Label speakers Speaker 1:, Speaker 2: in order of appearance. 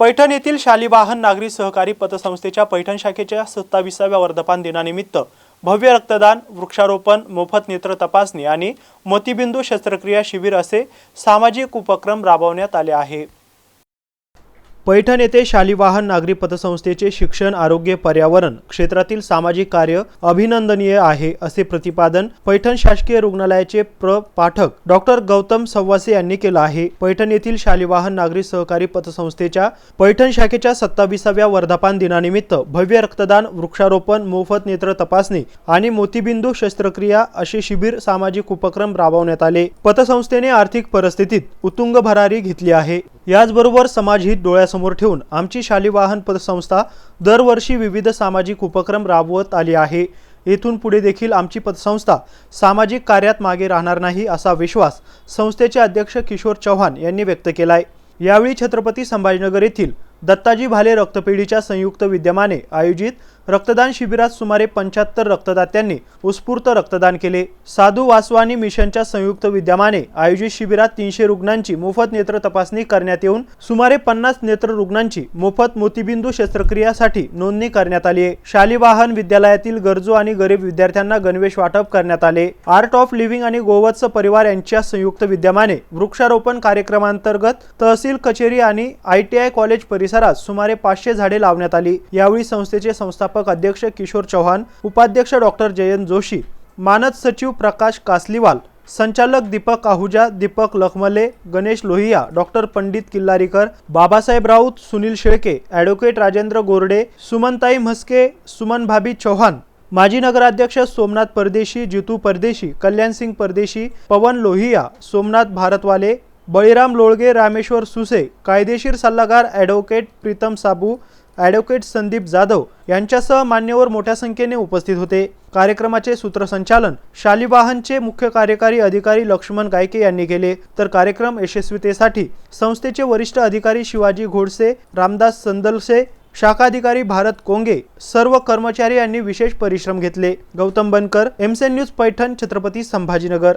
Speaker 1: पैठण येथील शालिवाहन नागरी सहकारी पतसंस्थेच्या पैठण शाखेच्या सत्ताविसाव्या वर्धापन दिनानिमित्त भव्य रक्तदान वृक्षारोपण मोफत नेत्र तपासणी आणि मोतीबिंदू शस्त्रक्रिया शिबिर असे सामाजिक उपक्रम राबवण्यात आले आहे. पैठण येथे शालिवाहन नागरी पतसंस्थेचे शिक्षण आरोग्य पर्यावरण क्षेत्रातील सामाजिक कार्य अभिनंदनीय आहे असे प्रतिपादन पैठण शासकीय रुग्णालयाचे प्र पाठक डॉक्टर गौतम सव्वासे यांनी केलं आहे. पैठण येथील शालिवाहन नागरी सहकारी पतसंस्थेच्या पैठण शाखेच्या सत्ताविसाव्या वर्धापान दिनानिमित्त भव्य रक्तदान वृक्षारोपण मोफत नेत्र तपासणी आणि मोतीबिंदू शस्त्रक्रिया असे शिबिर सामाजिक उपक्रम राबवण्यात आले. पतसंस्थेने आर्थिक परिस्थितीत उत्तुंग भरारी घेतली आहे. याचबरोबर समाजहित डोळ्यासमोर ठेवून आमची शालिवाहन पतसंस्था दरवर्षी विविध सामाजिक उपक्रम राबवत आली आहे. येथून पुढे देखील आमची पतसंस्था सामाजिक कार्यात मागे राहणार नाही असा विश्वास संस्थेचे अध्यक्ष किशोर चव्हाण यांनी व्यक्त केलाय. यावेळी छत्रपती संभाजीनगर येथील दत्ताजी भाले रक्तपेढीच्या संयुक्त विद्यमाने आयोजित रक्तदान शिबिरात सुमारे पंच्याहत्तर रक्तदात्यांनी उत्स्फूर्त रक्तदान केले. साधू वासवानी मिशनच्या संयुक्त विद्यमाने आयोजित शिबिरात तीनशे रुग्णांची मोफत नेत्र तपासणी करण्यात येऊन सुमारे पन्नास नेत्र रुग्णांची मोफत मोतीबिंदू शस्त्रक्रियासाठी नोंदणी करण्यात आली आहे. शालिवाहन विद्यालयातील गरजू आणि गरीब विद्यार्थ्यांना गणवेश वाटप करण्यात आले. आर्ट ऑफ लिव्हिंग आणि गोवत्स परिवार यांच्या संयुक्त विद्यमाने वृक्षारोपण कार्यक्रमांतर्गत तहसील कचेरी आणि आय टी आय कॉलेज परिसरात सुमारे पाचशे झाडे लावण्यात आली. यावेळी संस्थेचे संस्थापक व्यवस्थापक अध्यक्ष किशोर चव्हाण उपाध्यक्ष डॉक्टर जयंत जोशी मानद सचिव प्रकाश कासलीवाल संचालक दीपक आहुजा दीपक लखमले गणेश लोहिया डॉक्टर पंडित किल्लारीकर बाबासाहेब राऊत सुनील शेळके ॲडव्होकेट राजेंद्र गोरडे सुमनताई म्हस्के सुमन भाभी चौहान माजी नगराध्यक्ष सोमनाथ परदेशी जितू परदेशी कल्याणसिंग परदेशी पवन लोहिया सोमनाथ भारतवाले बळीराम लोळगे रामेश्वर सुसे कायदेशीर सल्लागार ॲडव्होकेट प्रीतम साबू ॲडव्होकेट संदीप जाधव यांच्यासह मान्यवर मोठ्या संख्येने उपस्थित होते. कार्यक्रमाचे सूत्रसंचालन शालिवाहनचे मुख्य कार्यकारी अधिकारी लक्ष्मण गायके यांनी केले. तर कार्यक्रम यशस्वीतेसाठी संस्थेचे वरिष्ठ अधिकारी शिवाजी घोडसे रामदास संदलसे शाखाधिकारी भारत कोंगे सर्व कर्मचारी यांनी विशेष परिश्रम घेतले. Gautam Bankar MCN news Paithan Chhatrapati Sambhajinagar.